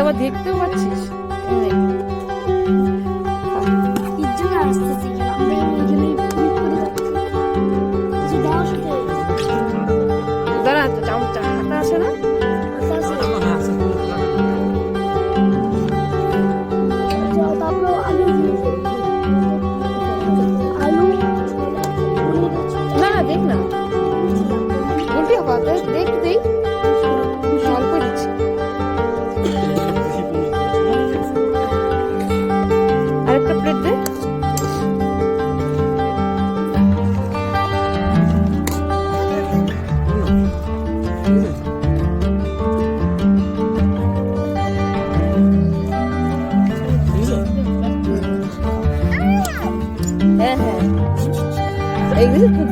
আবার দেখতেও পাচ্ছিস?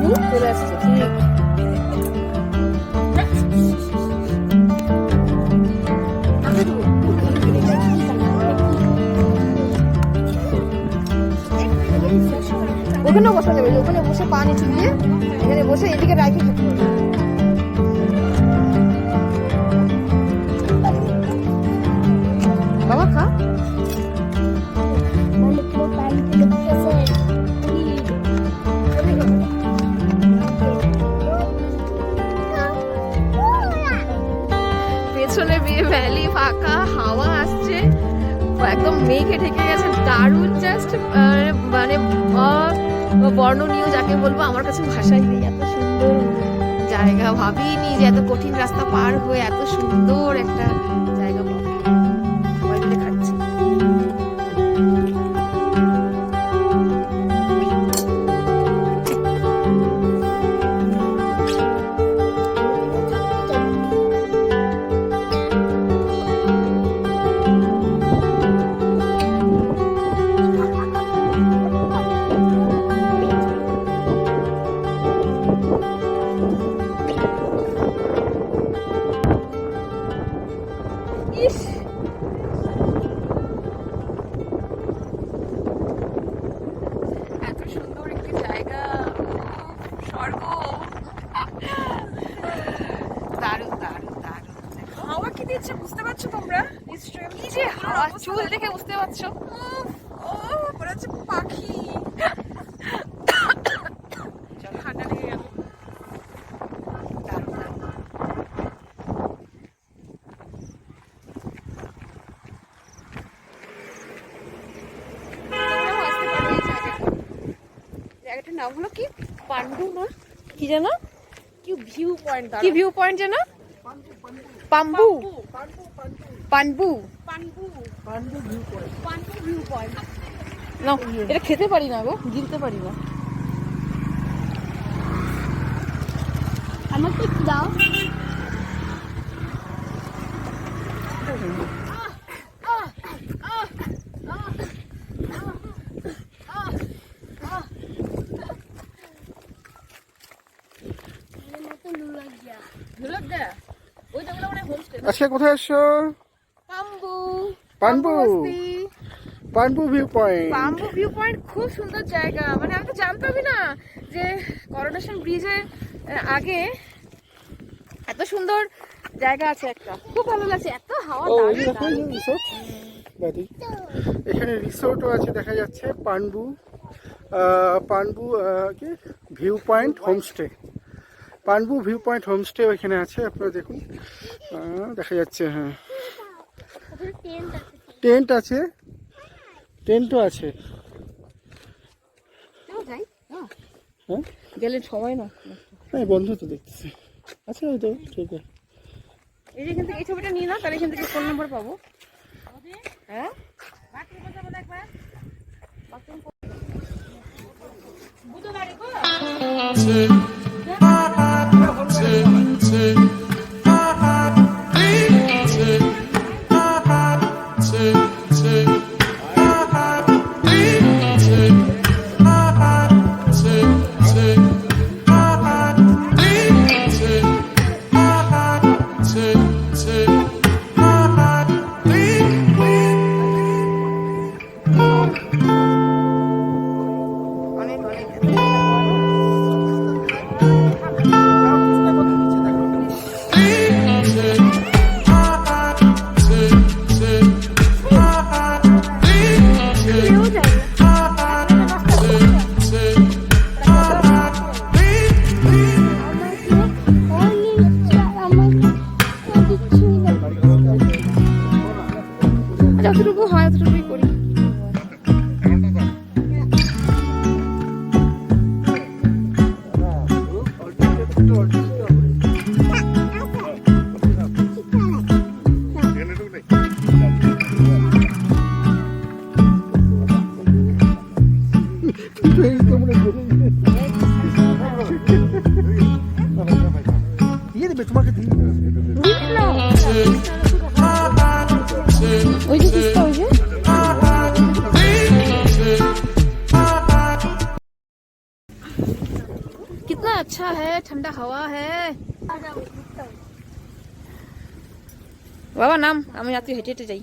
কুকুর চলে আসছে ওখানেও বসা যাবে, ওখানে বসে পানি চুলিয়ে এখানে বসে এদিকে রাখি। খেতে হবে একদম মেঘে ঢেকে গেছে। দারুণ জাস্ট মানে বর্ণনীয় যাকে বলব, আমার কাছে ভাষাই নেই। এত সুন্দর জায়গা ভাবিনি যে এত কঠিন রাস্তা পার হয়ে এত সুন্দর একটা দিচ্ছে বুঝতে পারছ তোমরা? কি যে হাওয়া চুল দেখে বুঝতে পারছ। ও মনে হচ্ছে পাখি। ঠান্ডা লেগে গেল। এই। জায়গাটার নাম হলো কি? পান্ডু না কি কি ভিউ পয়েন্ট কি ভিউ পয়েন্ট যেন? পাম্বু। পানবু। পানবু। পানবু ভিউ পয়েন্ট। পানবু view point. না এটা খেতে পারি না গো গিলতে পারি না। আমাকে একটু দাও। মানে আজকে কোথায় এসছো? পাম্বু পানবু। পানবু ভিউ পয়েন্ট পাম্বু ভিউ পয়েন্ট খুব সুন্দর জায়গা। মানে আমি তো জানতামই না যে করোনেশন ব্রিজের আগে এত সুন্দর জায়গা আছে একটা। খুব ভালো লাগছে এত হাওয়া এখানে রিসোর্টও আছে দেখা যাচ্ছে পানবু। পানবু কি? View point homestay পানবু view point homestay ওইখানে আছে আপনারা দেখুন। দেখা যাচ্ছে হ্যাঁ। টেন্ট আছে? টেন্টও আছে। হ্যাঁ। হ্যাঁ? গেলে সময় না হ্যাঁ বন্ধ তো দেখতেছি। আচ্ছা ওই তো ঠিক আছে। এই যে এখান থেকে এই ছবিটা নিয়ে না তাহলে এখান থেকে ফোন নাম্বার পাবো। হ্যাঁ? অনেক है ठंडा हवा है বাবা নাম আমি রাত্রি হেঁটে হেঁটে যাই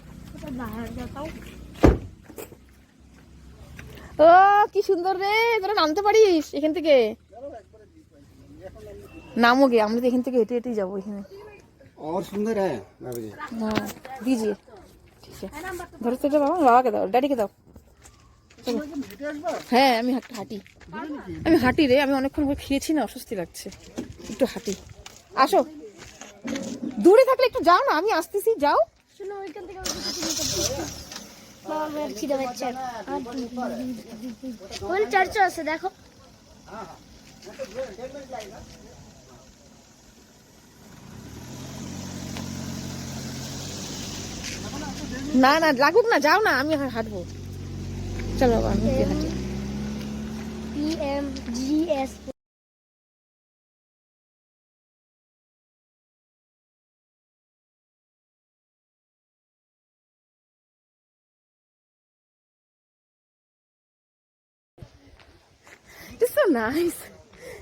ও কি সুন্দর রে তোরা নামতে পারিস এখান থেকে নামো গে আমরা তো এখান থেকে হেঁটে হেঁটেই যাবো এখানে और सुंदर है बाबू जी हाँ दीजिए ठीक है ধরো তো এটা বাবা বাবাকে দাও ড্যাডিকে দাও চলো। হ্যাঁ আমি হাঁট- হাঁটি। আমি হাঁটি রে আমি অনেকক্ষণ করে খেয়েছি না অস্বস্তি লাগছে। একটু হাঁটি। আসো। দূরে থাকলে একটু যাও না আমি আসতেছি যাও। আছে দেখো। না না লাগুক না যাও না আমি হাঁটবো। চলো বাবা আমি একটু হাঁটি P M G S It's so nice.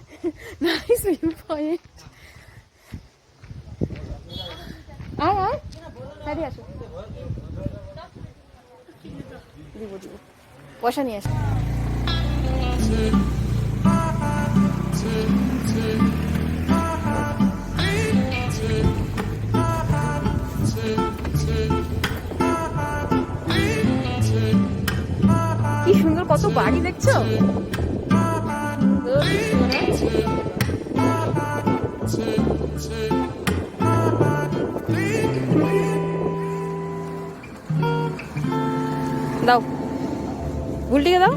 nice viewpoint. আয় আয় হ্যাঁ দিয়ে আসো দিব দিব পয়সা নিয়ে আসো। কি সুন্দর কত বাড়ি দেখছ? দাও। গুলটিকে দাও?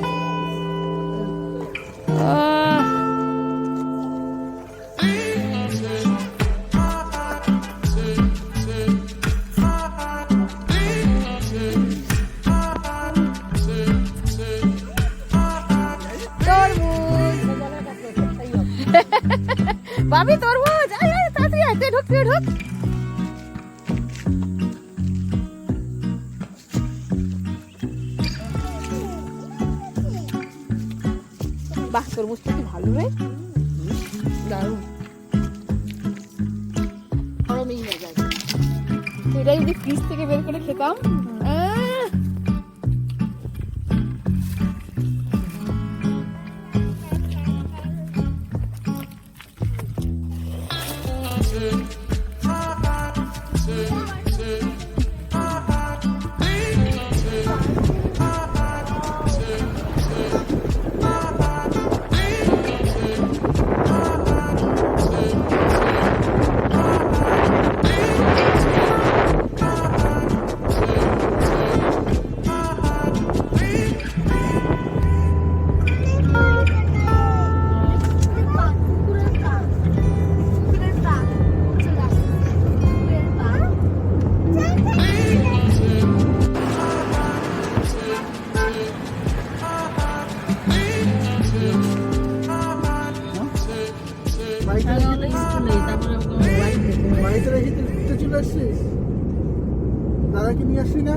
ভাবি তরমুজ। আয় আয় তাড়াতাড়ি আয় ঢুক ঢুক বাহ তরমুজটা কি ভালো রে? দারুণ। এটা যদি ফ্রিজ থেকে বের করে খেতাম চলে আসছিস? দাদাকে নিয়ে আসলি না?